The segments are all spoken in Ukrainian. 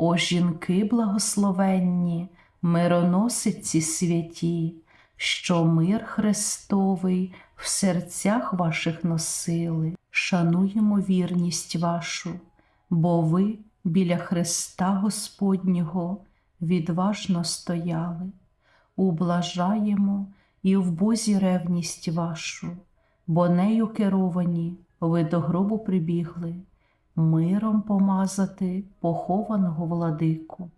О жінки благословенні, мироносиці святі, що мир Христовий в серцях ваших носили, шануємо вірність вашу, бо ви біля Христа Господнього відважно стояли, ублажаємо і в Бозі ревність вашу, бо нею керовані ви до гробу прибігли, миром помазати похованого владику.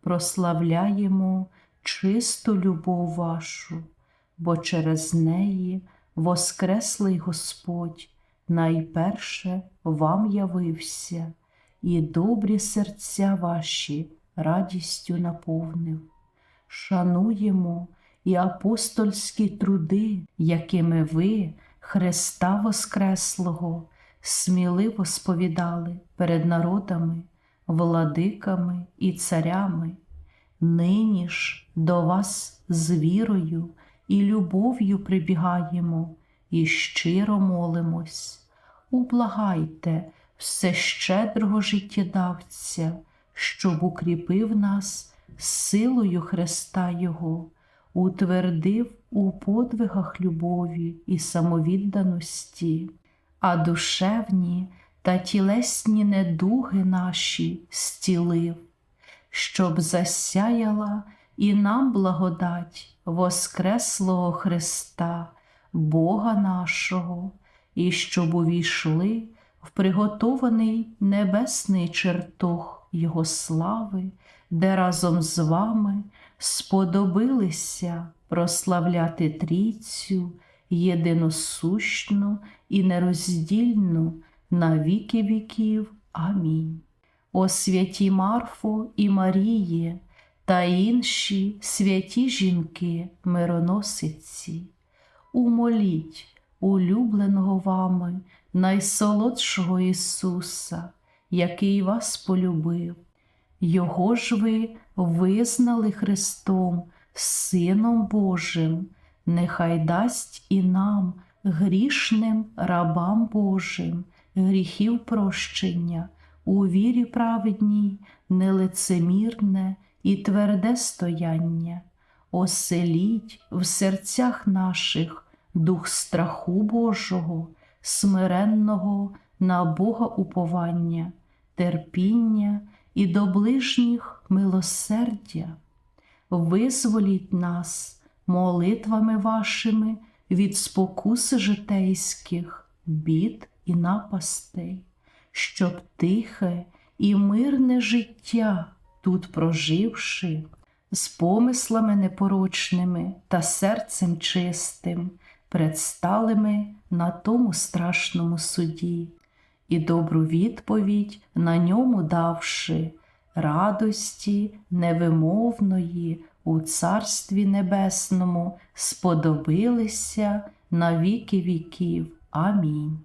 Прославляємо чисту любов вашу, бо через неї воскреслий Господь найперше вам явився, і добрі серця ваші радістю наповнив. Шануємо і апостольські труди, якими ви, Христа Воскреслого, сміливо сповідали перед народами, владиками і царями. Нині ж до вас з вірою і любов'ю прибігаємо і щиро молимось. Ублагайте всещедрого життєдавця, щоб укріпив нас силою Христа Його, утвердив у подвигах любові і самовідданості, а душевні та тілесні недуги наші стілив, щоб засяяла і нам благодать Воскреслого Христа, Бога нашого, і щоб увійшли в приготований небесний чертог Його слави, де разом з вами сподобилися прославляти Трійцю єдиносущну і нероздільну на віки віків. Амінь. О святі Марфо і Марії та інші святі жінки мироносиці, умоліть улюбленого вами найсолодшого Ісуса, який вас полюбив. Його ж ви визнали Христом, Сином Божим, нехай дасть і нам, грішним рабам Божим, гріхів прощення, у вірі праведній, нелицемірне і тверде стояння, оселіть в серцях наших дух страху Божого, смиренного на Бога уповання, терпіння і до ближніх милосердя. Визволіть нас молитвами вашими від спокуси житейських, бід і напастей, щоб тихе і мирне життя тут проживши, з помислами непорочними та серцем чистим, предстали ми на тому страшному суді, і добру відповідь на ньому давши, радості невимовної у Царстві Небесному сподобилися на віки віків. Амінь.